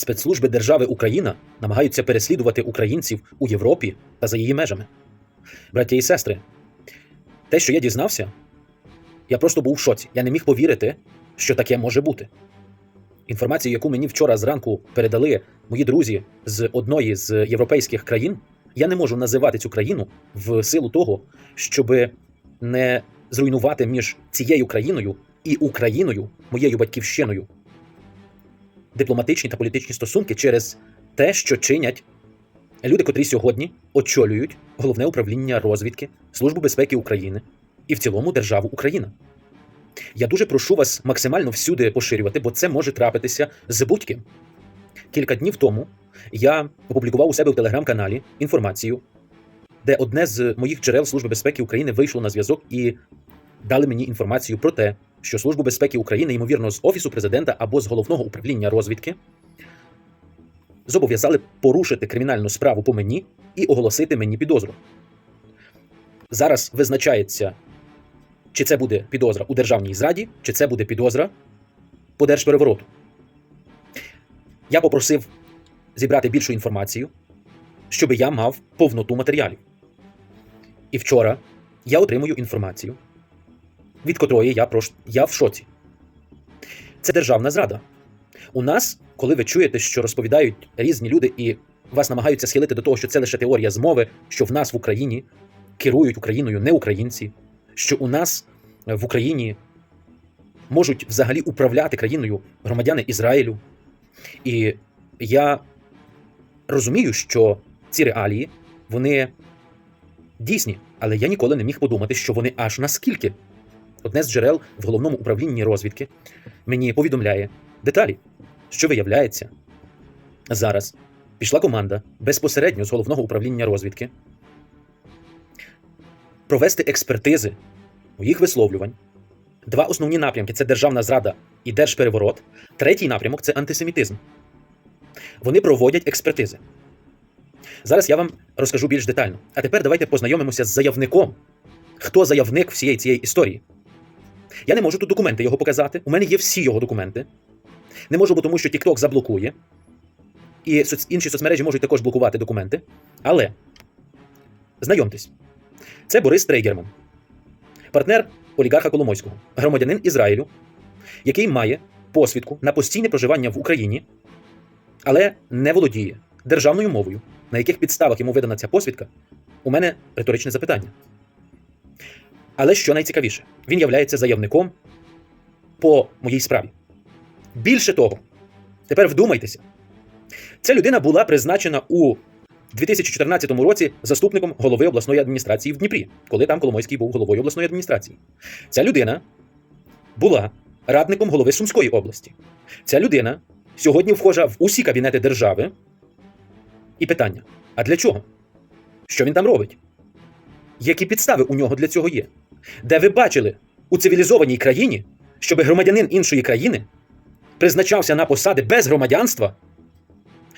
Спецслужби держави Україна намагаються переслідувати українців у Європі та за її межами. Браття і сестри, те, що я дізнався, я просто був в шоці. Я не міг повірити, що таке може бути. Інформацію, яку мені вчора зранку передали мої друзі з одної з європейських країн, я не можу називати цю країну в силу того, щоб не зруйнувати між цією країною і Україною, моєю батьківщиною, дипломатичні та політичні стосунки через те, що чинять люди, котрі сьогодні очолюють головне управління розвідки Службу безпеки України і в цілому державу Україна. Я дуже прошу вас максимально всюди поширювати, бо це може трапитися з будь-ким. Кілька днів тому я опублікував у себе в телеграм-каналі інформацію, де одне з моїх джерел Служби безпеки України вийшло на зв'язок і дали мені інформацію про те, що Службу безпеки України, ймовірно, з Офісу президента або з головного управління розвідки зобов'язали порушити кримінальну справу по мені і оголосити мені підозру. Зараз визначається, чи це буде підозра у державній зраді, чи це буде підозра по держперевороту. Я попросив зібрати більшу інформацію, щоб я мав повноту матеріалів. І вчора я отримую інформацію, від котрої я, прош... я в шоці. Це державна зрада. У нас, коли ви чуєте, що розповідають різні люди і вас намагаються схилити до того, що це лише теорія змови, що в нас в Україні керують Україною не українці, що у нас в Україні можуть взагалі управляти країною громадяни Ізраїлю. І я розумію, що ці реалії вони дійсні, але я ніколи не міг подумати, що вони аж наскільки. Одне з джерел в головному управлінні розвідки мені повідомляє деталі, що виявляється, зараз пішла команда безпосередньо з головного управління розвідки провести експертизи моїх висловлювань. Два основні напрямки це державна зрада і держпереворот. Третій напрямок це антисемітизм. Вони проводять експертизи. Зараз я вам розкажу більш детально. А тепер давайте познайомимося з заявником. Хто заявник всієї цієї історії? Я не можу тут документи його показати. У мене є всі його документи. Не можу, бо тому що TikTok заблокує. І інші соцмережі можуть також блокувати документи. Але знайомтесь, це Борис Трейгерман, партнер олігарха Коломойського, громадянин Ізраїлю, який має посвідку на постійне проживання в Україні, але не володіє державною мовою, на яких підставах йому видана ця посвідка, у мене риторичне запитання. Але що найцікавіше, він являється заявником по моїй справі. Більше того, тепер вдумайтеся, ця людина була призначена у 2014 році заступником голови обласної адміністрації в Дніпрі, коли там Коломойський був головою обласної адміністрації. Ця людина була радником голови Сумської області. Ця людина сьогодні вхожа в усі кабінети держави. І питання: а для чого? Що він там робить? Які підстави у нього для цього є? Де ви бачили у цивілізованій країні, щоб громадянин іншої країни призначався на посади без громадянства,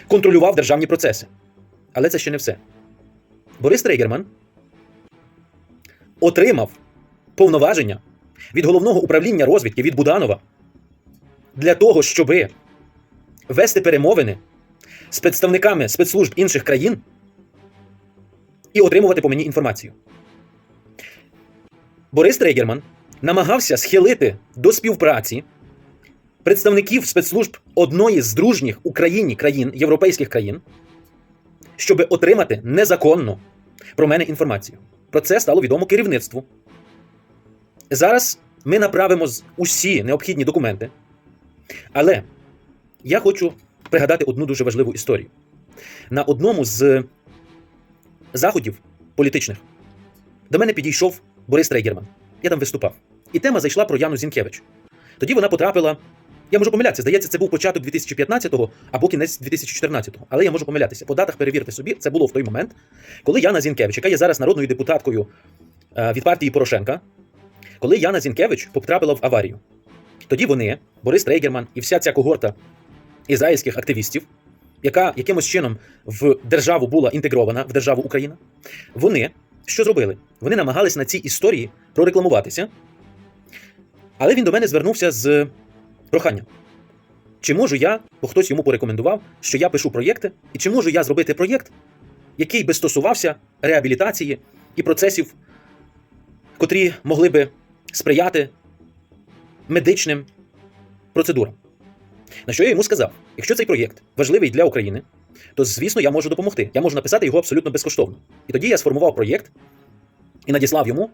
контролював державні процеси? Але це ще не все. Борис Трейгерман отримав повноваження від головного управління розвідки від Буданова для того, щоб вести перемовини з представниками спецслужб інших країн і отримувати по мені інформацію. Борис Трейгерман намагався схилити до співпраці представників спецслужб одної з дружніх Україні країн, європейських країн, щоб отримати незаконно про мене інформацію. Про це стало відомо керівництву. Зараз ми направимо усі необхідні документи. Але я хочу пригадати одну дуже важливу історію. На одному з заходів політичних до мене підійшов Борис Трейгерман. Я там виступав. І тема зайшла про Яну Зінкевич. Тоді вона потрапила. Я можу помилятися, здається, це був початок 2015-го або кінець 2014-го. Але я можу помилятися. По датах перевірте собі, це було в той момент, коли Яна Зінкевич, яка є зараз народною депутаткою е, від партії Порошенка, коли Яна Зінкевич потрапила в аварію. Тоді вони, Борис Трейгерман і вся ця когорта ізраїльських активістів, яка якимось чином в державу була інтегрована в державу Україна, вони що зробили? Вони намагались на цій історії прорекламуватися. Але він до мене звернувся з проханням. чи можу я, бо хтось йому порекомендував, що я пишу проєкти, і чи можу я зробити проєкт, який би стосувався реабілітації і процесів, котрі могли би сприяти медичним процедурам. На що я йому сказав: якщо цей проєкт важливий для України, то звісно я можу допомогти. Я можу написати його абсолютно безкоштовно. І тоді я сформував проєкт і надіслав йому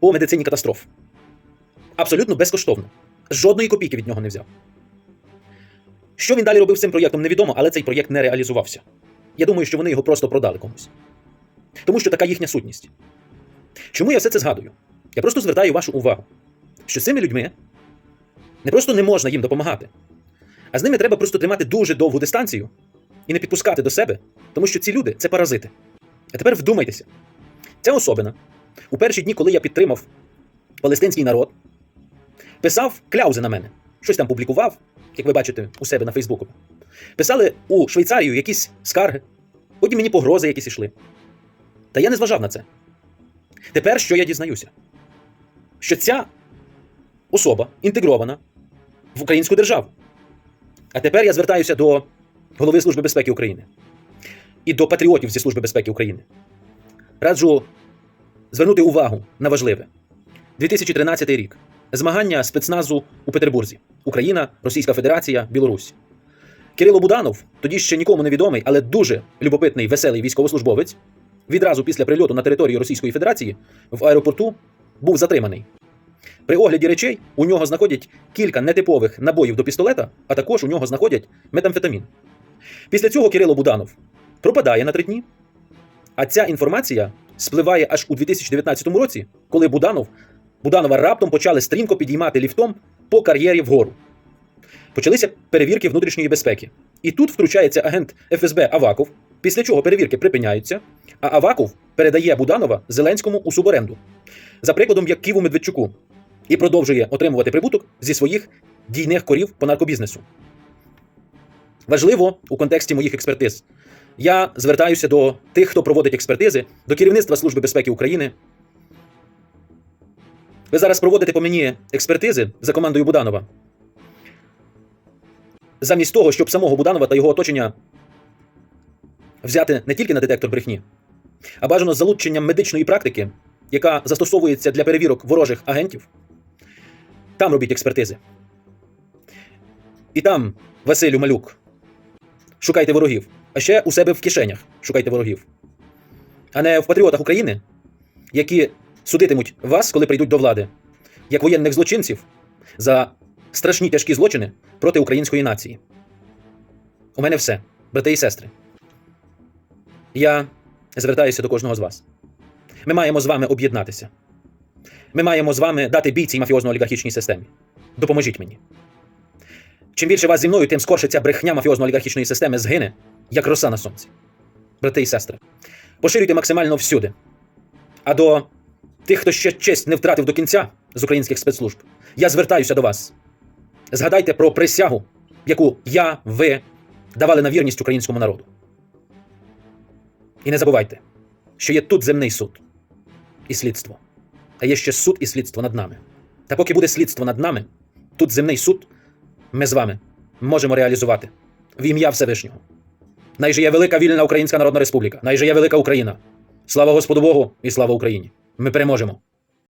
по медицині катастроф. Абсолютно безкоштовно. Жодної копійки від нього не взяв. Що він далі робив з цим проєктом, невідомо, але цей проєкт не реалізувався. Я думаю, що вони його просто продали комусь. Тому що така їхня сутність. Чому я все це згадую? Я просто звертаю вашу увагу, що цими людьми не просто не можна їм допомагати, а з ними треба просто тримати дуже довгу дистанцію і не підпускати до себе, тому що ці люди це паразити. А тепер вдумайтеся, ця особина у перші дні, коли я підтримав палестинський народ, писав кляузи на мене, щось там публікував, як ви бачите у себе на Фейсбуку. Писали у Швейцарію якісь скарги, потім мені погрози якісь ішли. Та я не зважав на це. Тепер що я дізнаюся? Що ця особа інтегрована в українську державу. А тепер я звертаюся до голови Служби безпеки України і до патріотів зі Служби безпеки України. Раджу звернути увагу на важливе. 2013 рік. Змагання спецназу у Петербурзі. Україна, Російська Федерація, Білорусь. Кирило Буданов, тоді ще нікому не відомий, але дуже любопитний, веселий військовослужбовець, відразу після прильоту на територію Російської Федерації в аеропорту був затриманий. При огляді речей у нього знаходять кілька нетипових набоїв до пістолета, а також у нього знаходять метамфетамін. Після цього Кирило Буданов пропадає на три дні. А ця інформація спливає аж у 2019 році, коли Буданов, Буданова раптом почали стрімко підіймати ліфтом по кар'єрі вгору. Почалися перевірки внутрішньої безпеки. І тут втручається агент ФСБ Аваков, після чого перевірки припиняються, а Аваков передає Буданова Зеленському у суборенду за прикладом як Ківу Медведчуку і продовжує отримувати прибуток зі своїх дійних корів по наркобізнесу. Важливо у контексті моїх експертиз. Я звертаюся до тих, хто проводить експертизи, до керівництва Служби безпеки України. Ви зараз проводите по мені експертизи за командою Буданова. Замість того, щоб самого Буданова та його оточення взяти не тільки на детектор брехні, а бажано залученням медичної практики, яка застосовується для перевірок ворожих агентів. Там робіть експертизи. І там, Василю Малюк, шукайте ворогів. А ще у себе в кишенях шукайте ворогів. А не в патріотах України, які судитимуть вас, коли прийдуть до влади, як воєнних злочинців за страшні тяжкі злочини проти української нації. У мене все, брати і сестри. Я звертаюся до кожного з вас. Ми маємо з вами об'єднатися. Ми маємо з вами дати бій цій мафіозно-олігархічній системі. Допоможіть мені. Чим більше вас зі мною, тим скорше ця брехня мафіозно-олігархічної системи згине, як роса на сонці. Брати і сестри, поширюйте максимально всюди. А до тих, хто ще честь не втратив до кінця з українських спецслужб, я звертаюся до вас. Згадайте про присягу, яку я, ви давали на вірність українському народу. І не забувайте, що є тут земний суд і слідство, а є ще суд і слідство над нами. Та поки буде слідство над нами, тут земний суд ми з вами можемо реалізувати в ім'я Всевишнього. Найже велика вільна Українська Народна Республіка, найже велика Україна. Слава Господу Богу і слава Україні! Ми переможемо!